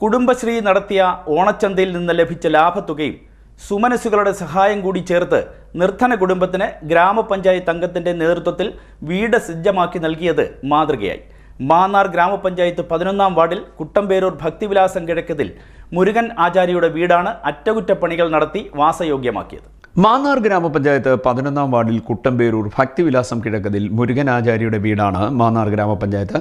കുടുംബശ്രീ നടത്തിയ ഓണച്ചന്തയിൽ നിന്ന് ലഭിച്ച ലാഭത്തുകയും സുമനസുകളുടെ സഹായം കൂടി ചേർത്ത് നിർധന കുടുംബത്തിന് ഗ്രാമപഞ്ചായത്ത് അംഗത്തിന്റെ നേതൃത്വത്തിൽ വീട് സജ്ജമാക്കി നൽകിയത് മാതൃകയായി. മാന്നാർ ഗ്രാമപഞ്ചായത്ത് പതിനൊന്നാം വാർഡിൽ കുട്ടമ്പേരൂർ ഭക്തിവിലാസം കിഴക്കതിൽ മുരുകൻ ആചാര്യയുടെ വീടാണ് അറ്റകുറ്റപ്പണികൾ നടത്തി വാസയോഗ്യമാക്കിയത്. മാന്നാർ ഗ്രാമപഞ്ചായത്ത് പതിനൊന്നാം വാർഡിൽ കുട്ടമ്പേരൂർ ഭക്തിവിലാസം കിഴക്കതിൽ മുരുകൻ ആചാര്യയുടെ വീടാണ് മാന്നാർ ഗ്രാമപഞ്ചായത്ത്.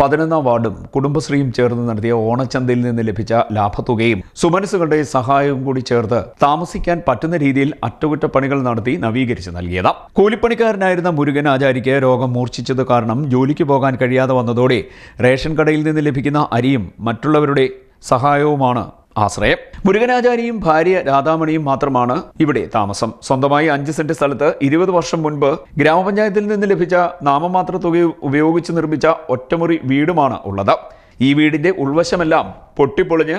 പതിനൊന്നാം വാർഡും കുടുംബശ്രീയും ചേർന്ന് നടത്തിയ ഓണച്ചന്തയിൽ നിന്ന് ലഭിച്ച ലാഭത്തുകയും സുമനസുകളുടെ സഹായവും കൂടി ചേർത്ത് താമസിക്കാൻ പറ്റുന്ന രീതിയിൽ അറ്റകുറ്റപ്പണികൾ നടത്തി നവീകരിച്ച് നൽകിയത്. കൂലിപ്പണിക്കാരനായിരുന്ന മുരുകൻ ആചാര്യയ്ക്ക് രോഗം മൂർച്ഛിച്ചത് കാരണം ജോലിക്ക് പോകാൻ കഴിയാതെ വന്നതോടെ റേഷൻ കടയിൽ നിന്ന് ലഭിക്കുന്ന അരിയും മറ്റുള്ളവരുടെ സഹായവുമാണ് ആശ്രയം. മുരുകനാചാരിയും ഭാര്യ രാധാമണിയും മാത്രമാണ് ഇവിടെ താമസം. സ്വന്തമായി അഞ്ച് സെന്റ് സ്ഥലത്ത് ഇരുപത് വർഷം മുൻപ് ഗ്രാമപഞ്ചായത്തിൽ നിന്ന് ലഭിച്ച നാമമാത്ര തുക ഉപയോഗിച്ച് നിർമ്മിച്ച ഒറ്റമുറി വീടുമാണ് ഉള്ളത്. ഈ വീടിന്റെ ഉൾവശമെല്ലാം പൊട്ടിപ്പൊളിഞ്ഞ്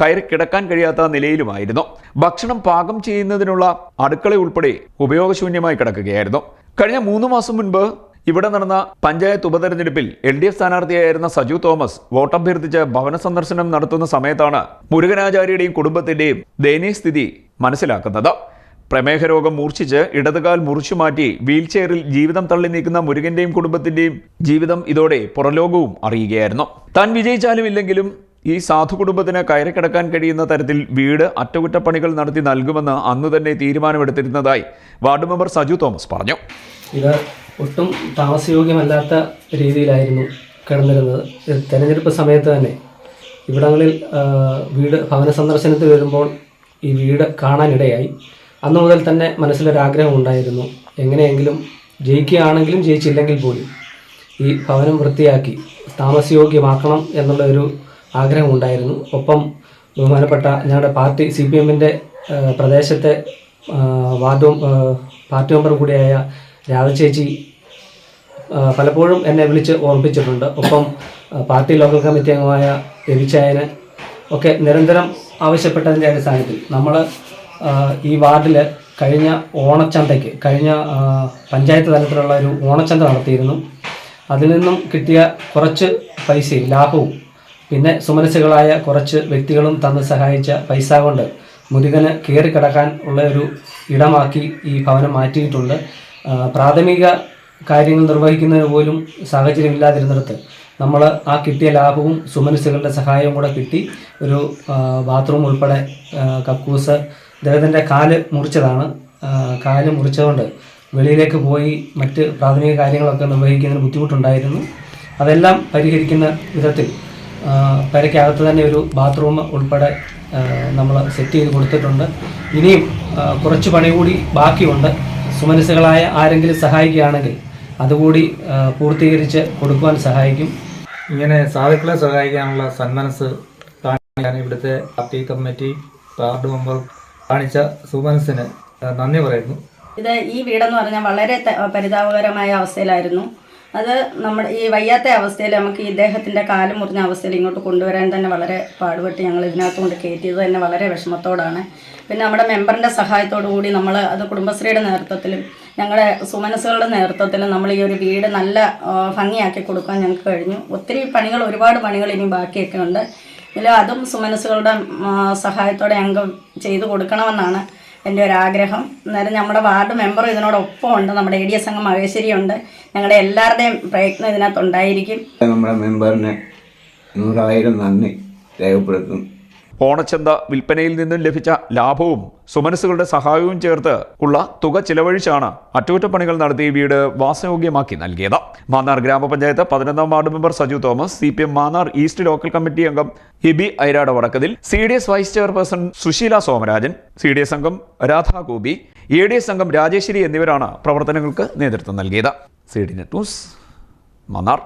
കയറി കിടക്കാൻ കഴിയാത്ത നിലയിലുമായിരുന്നു. ഭക്ഷണം പാകം ചെയ്യുന്നതിനുള്ള അടുക്കള ഉൾപ്പെടെ ഉപയോഗശൂന്യമായി കിടക്കുകയായിരുന്നു. കഴിഞ്ഞ മൂന്ന് മാസം മുൻപ് ഇവിടെ നടന്ന പഞ്ചായത്ത് ഉപതെരഞ്ഞെടുപ്പിൽ എൽ ഡി എഫ് സ്ഥാനാർത്ഥിയായിരുന്ന സജു തോമസ് വോട്ടഭ്യർത്ഥിച്ച് ഭവന സന്ദർശനം നടത്തുന്ന സമയത്താണ് മുരുകനാചാര്യയുടെയും കുടുംബത്തിന്റെയും ദയനീയ സ്ഥിതി മനസ്സിലാക്കുന്നത്. പ്രമേഹ രോഗം മൂർച്ഛിച്ച് ഇടതുകാൽ മുറിച്ചു മാറ്റി വീൽചെയറിൽ ജീവിതം തള്ളി നീക്കുന്ന മുരുകന്റെയും കുടുംബത്തിന്റെയും ജീവിതം ഇതോടെ പുറലോകവും അറിയുകയായിരുന്നു. താൻ വിജയിച്ചാലും ഇല്ലെങ്കിലും ഈ സാധു കുടുംബത്തിന് കയറി കിടക്കാൻ കഴിയുന്ന തരത്തിൽ വീട് അറ്റകുറ്റപ്പണികൾ നടത്തി നൽകുമെന്ന് അന്ന് തന്നെ തീരുമാനമെടുത്തിരുന്നതായി വാർഡ് മെമ്പർ സജു തോമസ് പറഞ്ഞു. ഇത് ഒട്ടും താമസയോഗ്യമല്ലാത്ത രീതിയിലായിരുന്നു കിടന്നിരുന്നത്. തെരഞ്ഞെടുപ്പ് സമയത്ത് തന്നെ. ഇവിടങ്ങളിൽ വീട് ഭവന സന്ദർശനത്തിൽ വരുമ്പോൾ ഈ വീട് കാണാനിടയായി. അന്ന് മുതൽ തന്നെ മനസ്സിലൊരാഗ്രഹം ഉണ്ടായിരുന്നു എങ്ങനെയെങ്കിലും ജയിക്കുകയാണെങ്കിലും ജയിച്ചില്ലെങ്കിൽ പോലും ഈ ഭവനം വൃത്തിയാക്കി താമസയോഗ്യമാക്കണം എന്നുള്ള ഒരു ആഗ്രഹം ഉണ്ടായിരുന്നു ഒപ്പം ബഹുമാനപ്പെട്ട ഞങ്ങളുടെ പാർട്ടി സി പി എമ്മിന്റെ പ്രദേശത്തെ വാർഡ് പാർട്ടി മെമ്പർ കൂടിയായ രാധ ചേച്ചി പലപ്പോഴും എന്നെ വിളിച്ച് ഓർമ്മിപ്പിച്ചിട്ടുണ്ട്. ഒപ്പം പാർട്ടി ലോക്കൽ കമ്മിറ്റി അംഗമായ രവിച്ചായന് ഒക്കെ നിരന്തരം ആവശ്യപ്പെട്ടതിന്റെ അടിസ്ഥാനത്തിൽ നമ്മൾ ഈ വാർഡിൽ കഴിഞ്ഞ ഓണച്ചന്തയ്ക്ക് കഴിഞ്ഞ പഞ്ചായത്ത് തലത്തിലുള്ള ഒരു ഓണച്ചന്ത നടത്തിയിരുന്നു. അതിൽ നിന്നും കിട്ടിയ കുറച്ച് പൈസയും ലാഭവും പിന്നെ സുമനസ്സുകളായ കുറച്ച് വ്യക്തികളും തന്ന് സഹായിച്ച പൈസ കൊണ്ട് മുരുകന് കയറിക്കിടക്കാൻ ഉള്ള ഒരു ഇടമാക്കി ഈ ഭവനം മാറ്റിയിട്ടുണ്ട്. പ്രാഥമിക കാര്യങ്ങൾ നിർവഹിക്കുന്നതിന് പോലും സാഹചര്യമില്ലാതിരുന്നിടത്ത് നമ്മൾ ആ കിട്ടിയ ലാഭവും സുമനസ്സുകളുടെ സഹായവും കൂടെ കിട്ടി ഒരു ബാത്റൂം ഉൾപ്പെടെ കക്കൂസ് അദ്ദേഹത്തിന്റെ കാൽ മുറിച്ചതാണ്. കാൽ മുറിച്ചതുകൊണ്ട് വെളിയിലേക്ക് പോയി മറ്റ് പ്രാഥമിക കാര്യങ്ങളൊക്കെ നിർവഹിക്കുന്നതിന് ബുദ്ധിമുട്ടുണ്ടായിരുന്നു. അതെല്ലാം പരിഹരിക്കുന്ന വിധത്തിൽ പെരയ്ക്കകത്ത് തന്നെ ഒരു ബാത്റൂം ഉൾപ്പെടെ നമ്മൾ സെറ്റ് ചെയ്ത് കൊടുത്തിട്ടുണ്ട്. ഇനിയും കുറച്ച് പണി കൂടി ബാക്കിയുണ്ട്. സുമനസ്സുകളായ ആരെങ്കിലും സഹായിക്കുകയാണെങ്കിൽ അതുകൂടി പൂർത്തീകരിച്ച് കൊടുക്കുവാൻ സഹായിക്കും. ഇങ്ങനെ സാധുക്കളെ സഹായിക്കാനുള്ള സന്മനസ് കാണിക്കാൻ ഇവിടുത്തെ പാർട്ടി കമ്മിറ്റി വാർഡ് മെമ്പർ കാണിച്ച സുമനസിന് നന്ദി പറയുന്നു. ഇത് ഈ വീടെന്ന് പറഞ്ഞാൽ വളരെ പരിതാപകരമായ അവസ്ഥയിലായിരുന്നു. അത് നമ്മുടെ ഈ വയ്യാത്ത അവസ്ഥയിൽ നമുക്ക് ഇദ്ദേഹത്തിന്റെ കാലം മുറിഞ്ഞ അവസ്ഥയിൽ ഇങ്ങോട്ട് കൊണ്ടുവരാൻ തന്നെ വളരെ പാടുപെട്ട് ഞങ്ങൾ ഇതിനകത്ത് കൊണ്ട് കയറ്റിയത് തന്നെ വളരെ വിഷമത്തോടാണ്. പിന്നെ നമ്മുടെ മെമ്പറിന്റെ സഹായത്തോടു കൂടി നമ്മൾ അത് കുടുംബശ്രീയുടെ നേതൃത്വത്തിലും ഞങ്ങളുടെ സുമനസ്സുകളുടെ നേതൃത്വത്തിൽ നമ്മൾ ഈ ഒരു വീട് നല്ല ഭംഗിയാക്കി കൊടുക്കാൻ ഞങ്ങൾക്ക് കഴിഞ്ഞു. ഒത്തിരി പണികൾ ഒരുപാട് പണികൾ ഇനി ബാക്കിയൊക്കെ ഉണ്ട്. ഇതിൽ അതും സുമനസ്സുകളുടെ സഹായത്തോടെ ഞങ്ങൾക്ക് ചെയ്തു കൊടുക്കണമെന്നാണ് എന്റെ ഒരു ആഗ്രഹം. അന്നേരം നമ്മുടെ വാർഡ് മെമ്പർ ഇതിനോടൊപ്പം ഉണ്ട്. നമ്മുടെ എ ഡി എസ് അംഗം മഹേശ്വരി ഉണ്ട്. ഞങ്ങളുടെ എല്ലാവരുടെയും പ്രയത്നം ഇതിനകത്തുണ്ടായിരിക്കും നമ്മുടെ മെമ്പറിന് നൂറായിരം നന്ദി രേഖപ്പെടുത്തുന്നു. ഓണച്ചന്ത വിൽപ്പനയിൽ നിന്നും ലഭിച്ച ലാഭവും സുമനസ്സുകളുടെ സഹായവും ചേർത്ത് ഉള്ള തുക ചിലവഴിച്ചാണ് അറ്റകുറ്റപ്പണികൾ നടത്തി വീട് വാസയോഗ്യമാക്കി നൽകിയത്. മാന്നാർ ഗ്രാമപഞ്ചായത്ത് പതിനൊന്നാം ward member Saju Thomas C P M Mannar east local committee അംഗം Hibi Airada Vadakkathil C D S vice chairperson Susheela Somarajan C D S അംഗം രാധാഗോപി എ ഡി എസ് അംഗം രാജേശ്വരി എന്നിവരാണ് പ്രവർത്തനങ്ങൾക്ക് നേതൃത്വം നൽകിയത്. C D net news Mannar.